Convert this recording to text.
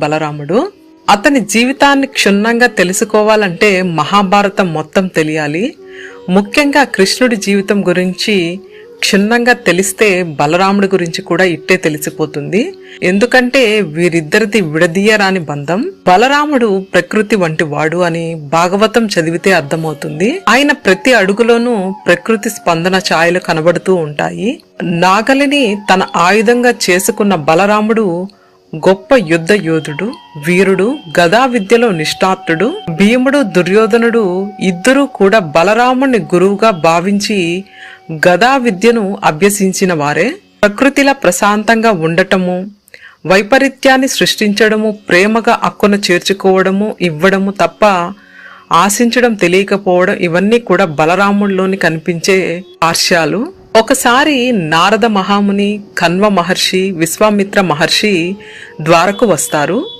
బలరాముడు అతని జీవితాన్ని క్షుణ్ణంగా తెలుసుకోవాలంటే మహాభారతం మొత్తం తెలియాలి. ముఖ్యంగా కృష్ణుడి జీవితం గురించి క్షుణ్ణంగా తెలిస్తే బలరాముడి గురించి కూడా ఇట్టే తెలిసిపోతుంది. ఎందుకంటే వీరిద్దరిది విడదీయరాని బంధం. బలరాముడు ప్రకృతి వంటి వాడు అని భాగవతం చదివితే అర్థమవుతుంది. ఆయన ప్రతి అడుగులోనూ ప్రకృతి స్పందన ఛాయలు కనబడుతూ ఉంటాయి. నాగలిని తన ఆయుధంగా చేసుకున్న బలరాముడు గొప్ప యుద్ధ యోధుడు వీరుడు గదా విద్యలో నిష్ణాతుడు భీముడు దుర్యోధనుడు ఇద్దరూ కూడా బలరాముని గురువుగా భావించి గదా విద్యను అభ్యసించిన వారే. ప్రకృతిలా ప్రశాంతంగా ఉండటము వైపరీత్యాన్ని సృష్టించడము ప్రేమగా అక్కున చేర్చుకోవడము ఇవ్వడము తప్ప ఆశించడం తెలియకపోవడం ఇవన్నీ కూడా బలరాముడిలోని కనిపించే పార్శ్యాలు ఒకసారి నారద మహాముని కన్వ మహర్షి విశ్వామిత్ర మహర్షి ద్వారకు వస్తారు.